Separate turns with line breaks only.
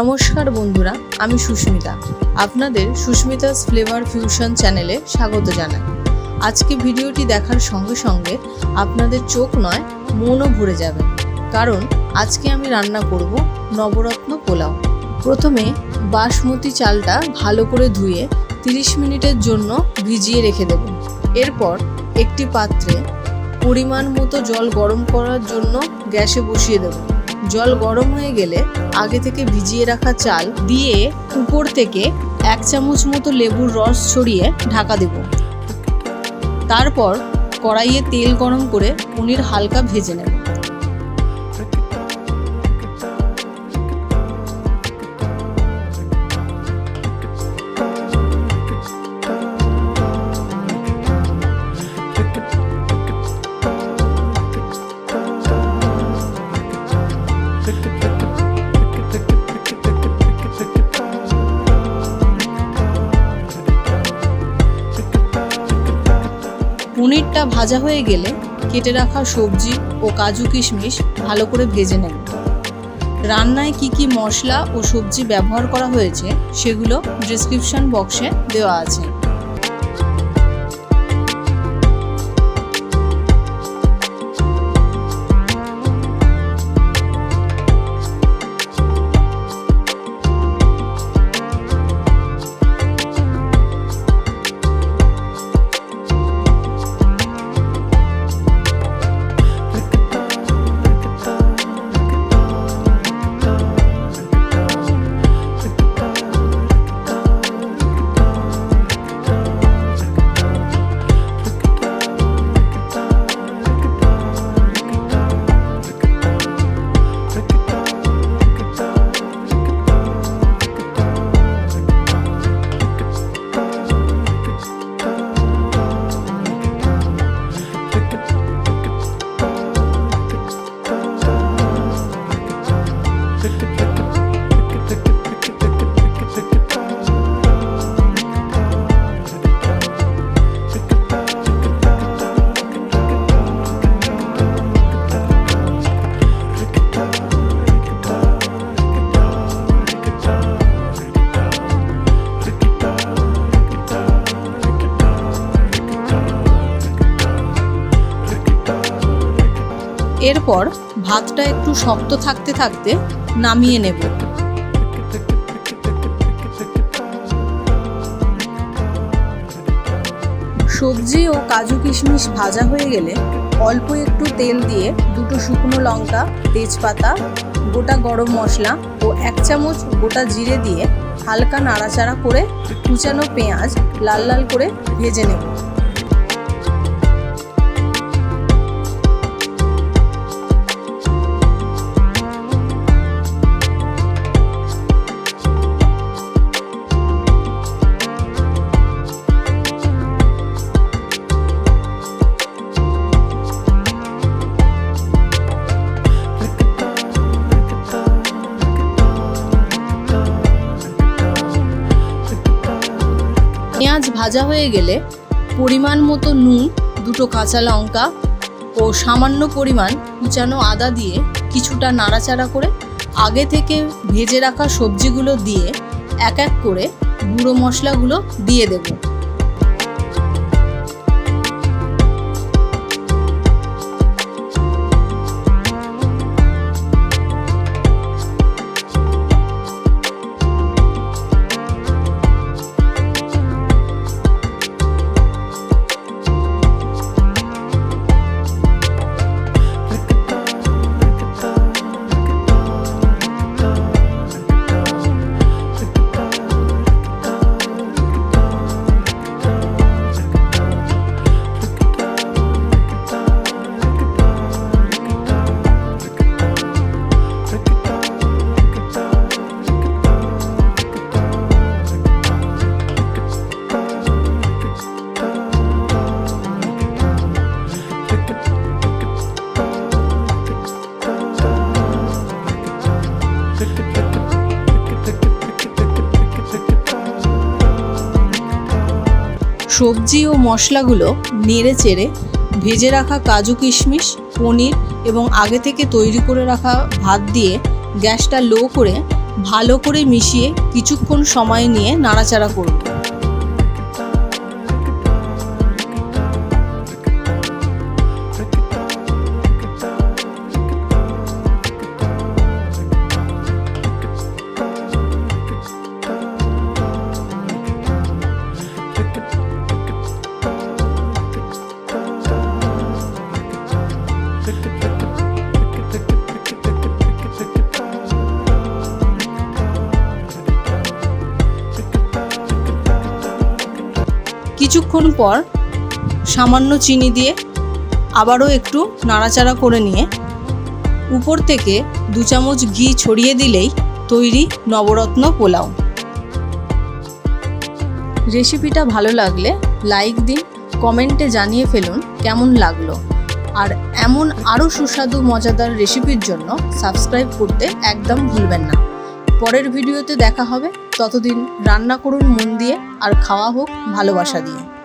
নমস্কার বন্ধুরা, আমি সুস্মিতা। আপনাদের সুস্মিতাস ফ্লেভার ফিউশন চ্যানেলে স্বাগত জানাই। আজকে ভিডিওটি দেখার সঙ্গে সঙ্গে আপনাদের চোখ নয়, মনও ভরে যাবে। কারণ আজকে আমি রান্না করব নবরত্ন পোলাও। প্রথমে বাসমতি চালটা ভালো করে ধুয়ে 30 মিনিটের জন্য ভিজিয়ে রেখে দেব। এরপর একটি পাত্রে পরিমাণ মতো জল গরম করার জন্য গ্যাসে বসিয়ে দেব। জল গরম হয়ে গেলে আগে থেকে ভিজিয়ে রাখা চাল দিয়ে উপর থেকে এক চামচ মতো লেবুর রস ছড়িয়ে ঢাকা দেব। তারপর কড়াইয়ে তেল গরম করে পনির হালকা ভেজে নেব। পনিরটা ভাজা হয়ে গেলে কেটে রাখা সবজি ও কাজু কিশমিশ ভালো করে ভেজে নেব। রান্নায় কি কি মশলা ও সবজি ব্যবহার করা হয়েছে সেগুলো ডিসক্রিপশন বক্সে দেওয়া আছে। এরপর ভাতটা একটু শক্ত থাকতে থাকতে নামিয়ে নেব। সবজি ও কাজু কিশমিশ ভাজা হয়ে গেলে অল্প একটু তেল দিয়ে দুটো শুকনো লঙ্কা, তেজপাতা, গোটা গরম মশলা ও এক চামচ গোটা জিরে দিয়ে হালকা নাড়াচাড়া করে কুচানো পেঁয়াজ লাল লাল করে ভেজে নেব। ভাজা হয়ে গেলে পরিমাণ মতো নুন, দুটো কাঁচা লঙ্কা ও সামান্য পরিমাণ কুচানো আদা দিয়ে কিছুটা নাড়াচাড়া করে আগে থেকে ভেজে রাখা সবজিগুলো দিয়ে এক এক করে গুঁড়ো মশলাগুলো দিয়ে দেবো। সবজি ও মশলাগুলো নেড়ে চেড়ে ভেজে রাখা কাজু কিশমিশ, পনির এবং আগে থেকে তৈরি করে রাখা ভাত দিয়ে গ্যাসটা লো করে ভালো করে মিশিয়ে কিছুক্ষণ সময় নিয়ে নাড়াচাড়া করুন। কিছুক্ষণ পর সামান্য চিনি দিয়ে আবারও একটু নাড়াচাড়া করে নিয়ে উপর থেকে দু চামচ ঘি ছড়িয়ে দিলেই তৈরি নবরত্ন পোলাও। রেসিপিটা ভালো লাগলে লাইক দিন, কমেন্টে জানিয়ে ফেলুন কেমন লাগল। আর এমন আরও সুস্বাদু, মজাদার রেসিপির জন্য সাবস্ক্রাইব করতে একদম ভুলবেন না। পরের ভিডিওতে দেখা হবে। ততদিন রান্না করুন মন দিয়ে আর খাওয়া হোক ভালোবাসা দিয়ে।